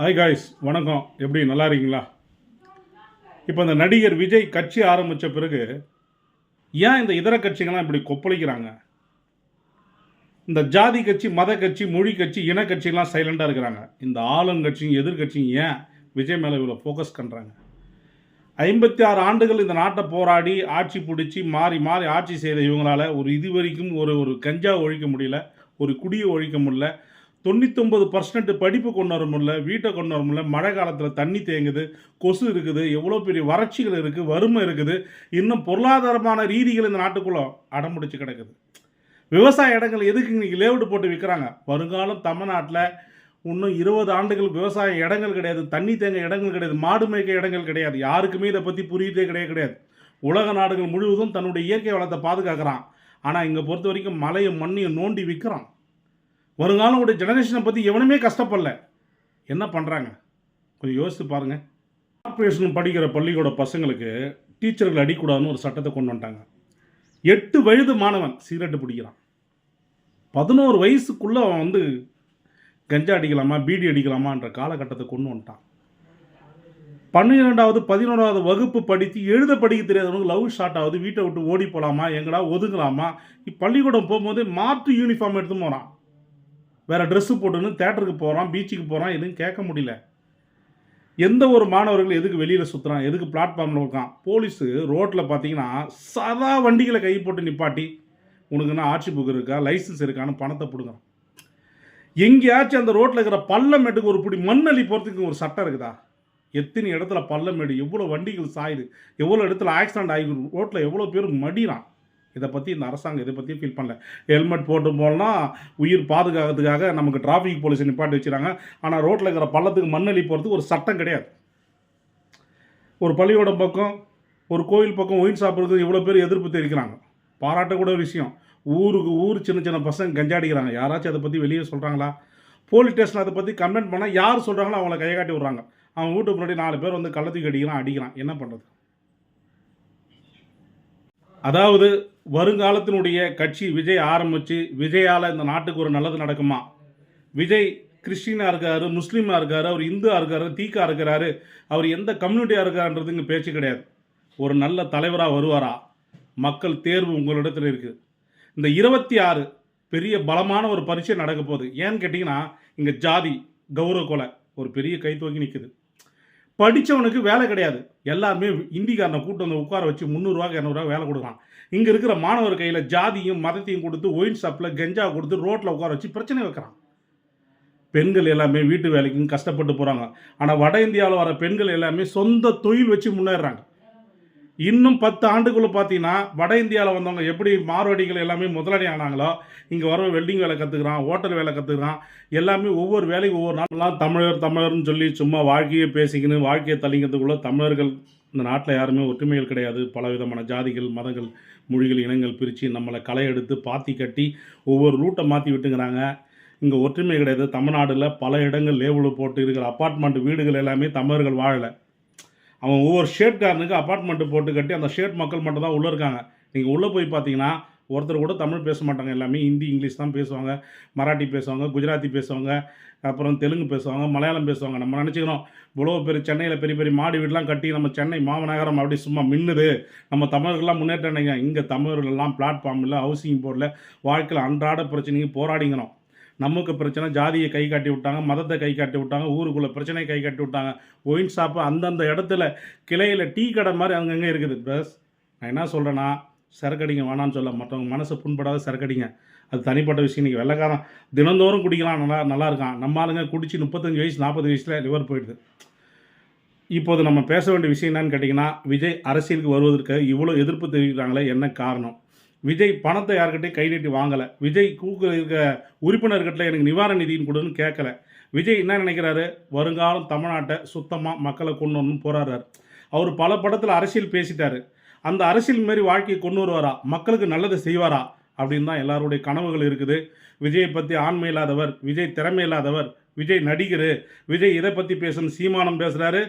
Hi guys வணக்கம். எப்படி? நல்லா இருக்கீங்களா? இப்போ இந்த நடிகர் விஜய் கட்சி ஆரம்பித்த பிறகு ஏன் இந்த இதர கட்சிகள்லாம் இப்படி கொப்பளிக்கிறாங்க? இந்த ஜாதி கட்சி மத கட்சி மொழி கட்சி இன கட்சிகள்லாம் சைலண்டாக இருக்கிறாங்க. இந்த ஆளுங்கட்சியும் எதிர்கட்சியும் ஏன் விஜய் மேலே இவ்வளோ ஃபோக்கஸ் பண்ணுறாங்க ஐம்பத்தி ஆறு ஆண்டுகள் இந்த நாட்டை போராடி ஆட்சி பிடிச்சி மாறி மாறி ஆட்சி செய்த இவங்களால ஒரு இது வரைக்கும் ஒரு ஒரு கஞ்சா ஒழிக்க முடியல ஒரு குடியை ஒழிக்க முடியல தொண்ணூத்தொம்பது பர்சன்ட் படிப்பு கொண்டு வர முடியல வீட்டை கொண்டு வர முடியல மழை காலத்தில் தண்ணி தேங்குது கொசு இருக்குது எவ்வளோ பெரிய வறட்சிகள் இருக்குது வறுமை இருக்குது இன்னும் பொருளாதாரமான ரீதிகள் இந்த நாட்டுக்குள்ளே அடம்பிடிச்சு கிடக்குது. விவசாய இடங்கள் எதுக்கு இன்னைக்கு லேவுடு போட்டு விற்கிறாங்க? வருங்காலம் தமிழ்நாட்டில் இன்னும் இருபது ஆண்டுகள் விவசாய இடங்கள் கிடையாது தண்ணி தேங்க இடங்கள் கிடையாது மாடு மேய்க்க இடங்கள் கிடையாது யாருக்குமே இதை பற்றி புரியுதே கிடையாது கிடையாது. உலக நாடுகள் முழுவதும் தன்னுடைய இயற்கை வளத்தை பாதுகாக்கிறான். ஆனால் இங்கே பொறுத்த வரைக்கும் மலையும் மண்ணையும் நோண்டி விற்கிறான். வருங்காலம் உடைய ஜெனரேஷனை பற்றி எவனுமே கஷ்டப்படல. என்ன பண்ணுறாங்க கொஞ்சம் யோசித்து பாருங்கள் கார்பரேஷன் படிக்கிற பள்ளியோட பசங்களுக்கு டீச்சர்கள் அடிக்கூடாதுன்னு ஒரு சட்டத்தை கொண்டு வந்துட்டாங்க. எட்டு வயது மாணவன் சிகரெட்டு பிடிக்கிறான். பதினோரு வயசுக்குள்ளே அவன் வந்து கஞ்சா அடிக்கலாமா பீடி அடிக்கலாமான்ற காலகட்டத்தை கொண்டு வந்துட்டான். பன்னிரெண்டாவது பதினோராவது வகுப்பு படித்து எழுத படிக்க தெரியாதவங்க லவ் ஷார்ட் ஆகுது வீட்டை விட்டு ஓடி போகலாமா எங்கடா ஒதுங்கலாமா? இப்போ பள்ளிக்கூடம் போகும்போது மாற்று யூனிஃபார்ம் எடுத்து போகிறான் வேறு ட்ரெஸ்ஸு போட்டுன்னு தேட்டருக்கு போகிறான் பீச்சுக்கு போகிறான் எதுவும் கேட்க முடியல. எந்த ஒரு மாணவர்கள் எதுக்கு வெளியில் சுற்றுறான் எதுக்கு பிளாட்ஃபார்மில் இருக்கான் போலீஸு ரோட்டில் பார்த்தீங்கன்னா சதா வண்டிகளை கை போட்டு நிப்பாட்டி உனக்குன்னா ஆட்சி புக் இருக்கா லைசன்ஸ் இருக்கான்னு பணத்தை பிடுங்குறான். எங்கேயாச்சும் அந்த ரோட்டில் இருக்கிற பள்ளமேட்டுக்கு ஒரு பிடி மண்ணள்ளி போகிறதுக்கு ஒரு சட்டம் இருக்குதா? எத்தனை இடத்துல பள்ளமேடு எவ்வளோ வண்டிகள் சாயுது எவ்வளோ இடத்துல ஆக்சிடென்ட் ஆகி ரோட்டில் எவ்வளோ பேர் மடிறான் இதை பற்றி இந்த அரசாங்கம் இதை பற்றி ஃபீல் பண்ணல. ஹெல்மெட் போட்டு போனால் உயிர் பாதுகாக்கிறதுக்காக நமக்கு டிராஃபிக் போலீஸ் நிப்பாட்டி வச்சுறாங்க. ஆனால் ரோட்டில் இருக்கிற பள்ளத்துக்கு மண்ணளி போகிறதுக்கு ஒரு சட்டம் கிடையாது. ஒரு பள்ளிக்கூடம் பக்கம் ஒரு கோயில் பக்கம் ஒயின் சாப்பிட்றதுக்கு இவ்வளோ பேர் எதிர்ப்பு தெரிவிக்கிறாங்க. பாராட்டக்கூட விஷயம். ஊருக்கு ஊர் சின்ன சின்ன பசங்க கஞ்சாடிக்கிறாங்க. யாராச்சும் அதை பற்றி வெளியே சொல்கிறாங்களா போலீஸ் ஸ்டேஷன் அதை பற்றி கம்ப்ளைண்ட் பண்ணால் யார் சொல்கிறாங்களோ அவங்கள கையை காட்டி விட்றாங்க. அவன் வீட்டுக்கு முன்னாடி நாலு பேர் வந்து கள்ளத்துக்கு அடிக்கிறான் அடிக்கிறான். என்ன பண்ணுறது அதாவது வருங்காலத்தினுடைய கட்சி விஜய் ஆரம்பித்து விஜயால் இந்த நாட்டுக்கு ஒரு நல்லது நடக்குமா? விஜய் கிறிஸ்டினாக இருக்காரு முஸ்லீமாக இருக்காரு அவர் இந்துவாக இருக்காரு தீக்கா இருக்கிறாரு அவர் எந்த கம்யூனிட்டியாக இருக்காருன்றது இங்கே பேச்சு கிடையாது. ஒரு நல்ல தலைவராக வருவாரா? மக்கள் தேர்வு உங்களிடத்தில் இருக்குது இந்த இருபத்தி ஆறு பெரிய பலமான ஒரு பரீட்சை நடக்க போகுது. ஏன்னு கேட்டிங்கன்னா இங்கே ஜாதி கௌரவ கொலை ஒரு பெரிய கை தூக்கி நிற்குது படித்தவனுக்கு வேலை கிடையாது. எல்லாருமே இந்திக்காரனை கூட்டு வந்து உட்கார வச்சு முந்நூறுரூவா இரநூறுவா வேலை கொடுக்கலாம் இங்கே இருக்கிற மாணவர் கையில் ஜாதியும் மதத்தையும் கொடுத்து ஒயின் ஷாப்பில் கெஞ்சா கொடுத்து ரோட்டில் உட்கார வச்சு பிரச்சனை வைக்கிறான். பெண்கள் எல்லாமே வீட்டு வேலைக்கும் கஷ்டப்பட்டு போகிறாங்க ஆனால் வட இந்தியாவில் வர பெண்கள் எல்லாமே சொந்த தொழில் வச்சு முன்னேறுறாங்க. இன்னும் பத்து ஆண்டுக்குள்ளே பார்த்தீங்கன்னா வட இந்தியாவில் வந்தவங்க எப்படி மார்வாடிகள் எல்லாமே முதலாளி ஆனாங்களோ இங்கே வர வெல்டிங் வேலை கற்றுக்குறான் ஹோட்டல் வேலை கற்றுக்குறான் எல்லாமே ஒவ்வொரு வேலைக்கு ஒவ்வொரு நாளெல்லாம் தமிழர் தமிழர்னு சொல்லி சும்மா வாழ்க்கையை பேசிக்கின்னு வாழ்க்கையை தள்ளிக்கிறதுக்குள்ள தமிழர்கள் இந்த நாட்டில் யாருமே ஒற்றுமைகள் கிடையாது. பல விதமான ஜாதிகள் மதங்கள் மொழிகள் இனங்கள் பிரித்து நம்மளை களை எடுத்து பாத்தி கட்டி ஒவ்வொரு ரூட்டை மாற்றி விட்டுங்கிறாங்க. இங்கே ஒற்றுமை கிடையாது. தமிழ்நாட்டில் பல இடங்கள் லேபிள் போட்டு இருக்கிற அப்பார்ட்மெண்ட் வீடுகள் எல்லாமே தமிழர்கள் வாழலை. அவன் ஒவ்வொரு ஷேட்காரனுக்கு அப்பார்ட்மெண்ட்டு போட்டு கட்டி அந்த ஷேட் மக்கள் மட்டும் தான் உள்ளே இருக்காங்க. நீங்கள் உள்ளே போய் பார்த்தீங்கன்னா ஒருத்தர் கூட தமிழ் பேச மாட்டாங்க எல்லாமே. ஹிந்தி இங்கிலீஷ் தான் பேசுவாங்க. மராட்டி பேசுவாங்க குஜராத்தி பேசுவாங்க அப்புறம் தெலுங்கு பேசுவாங்க மலையாளம் பேசுவாங்க. நம்ம நினச்சிக்கிறோம் இவ்வளோ பெரிய சென்னையில் பெரிய பெரிய மாடி வீடெலாம் கட்டி நம்ம சென்னை மாநகரம் அப்படி சும்மா மின்னுது. நம்ம தமிழர்கள்லாம் முன்னேற்றம் நினைங்க இங்கே தமிழர்கள்லாம் பிளாட்ஃபார்மில் ஹவுசிங் போர்டில் வாழ்க்கையில் அன்றாட பிரச்சனைக்கு போராடிங்கிறோம் நமக்கு பிரச்சனை ஜாதியை கை காட்டி விட்டாங்க மதத்தை கை காட்டி விட்டாங்க ஊருக்குள்ளே பிரச்சனையை கை காட்டி விட்டாங்க ஒயின் ஷாப்பு அந்தந்த இடத்துல கிளையில் டீ கடை மாதிரி அங்கங்கே இருக்குது. ப்ளஸ் நான் என்ன சொல்கிறேன்னா சரக்கடிங்க வேணான்னு சொல்ல மற்றவங்க மனசு புண்படாத சரக்கடிங்க. அது தனிப்பட்ட விஷயம். இன்றைக்கி வெள்ளைக்காரன் தினந்தோறும் குடிக்கலாம் நல்லா நல்லா இருக்கான். நம்ம ஆளுங்க குடிச்சு முப்பத்தஞ்சு வயசு நாற்பது வயசில் லிவர் போயிடுது. இப்போது நம்ம பேச வேண்டிய விஷயம் என்னன்னு கேட்டிங்கன்னா விஜய் அரசியலுக்கு வருவதற்கு இவ்வளோ எதிர்ப்பு தெரிவிக்கிறாங்களே என்ன காரணம்? விஜய் பணத்தை யார்கிட்டையும் கை நீட்டி வாங்கலை. விஜய் கூக்கு இருக்க உறுப்பினர்கிட்ட எனக்கு நிவாரண நிதின்னு கொடுன்னு கேட்கல விஜய் என்ன நினைக்கிறாரு? வருங்காலம் தமிழ்நாட்டை சுத்தமாக மக்களை கொண்டு வரணும்னு போராடுறாரு. அவர் பல படத்தில் அரசியல் பேசிட்டாரு. அந்த அரசியல் மாரி வாழ்க்கையை கொண்டு வருவாரா? மக்களுக்கு நல்லதை செய்வாரா? அப்படின்னு தான் எல்லாருடைய கனவுகள் இருக்குது. விஜயை பற்றி ஆண்மை இல்லாதவர் விஜய் திறமை இல்லாதவர் விஜய் நடிகர் விஜய் இதை பற்றி பேசணும் சீமானம் பேசுகிறாரு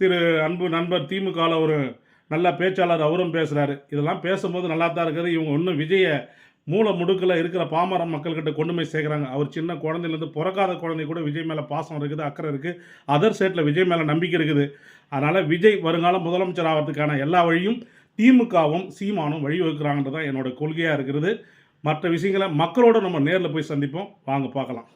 திரு அன்பு நண்பர் திமுகவில் ஒரு நல்ல பேச்சாளர் அவரும் பேசுகிறாரு இதெல்லாம் பேசும்போது நல்லா தான் இருக்குது இவங்க இன்னும் விஜயை மூல முடுக்கில் இருக்கிற பாமர மக்கள்கிட்ட கொண்டு போய் சேர்க்குறாங்க. அவர் சின்ன குழந்தையிலேருந்து பிறக்காத குழந்தை கூட விஜய் மேலே பாசம் இருக்குது அக்கறை இருக்குது அதர் ஸ்டேட்டில் விஜய் மேலே நம்பிக்கை இருக்குது. அதனால் விஜய் வருங்காலம் முதலமைச்சர் ஆகிறதுக்கான எல்லா வழியும் திமுகவும் சீமானும் வழிவகுக்கிறாங்கன்றது தான் என்னோட கொள்கையாக இருக்கிறது. மற்ற விஷயங்களை மக்களோட நம்ம நேரில் போய் சந்திப்போம். வாங்க பார்க்கலாம்.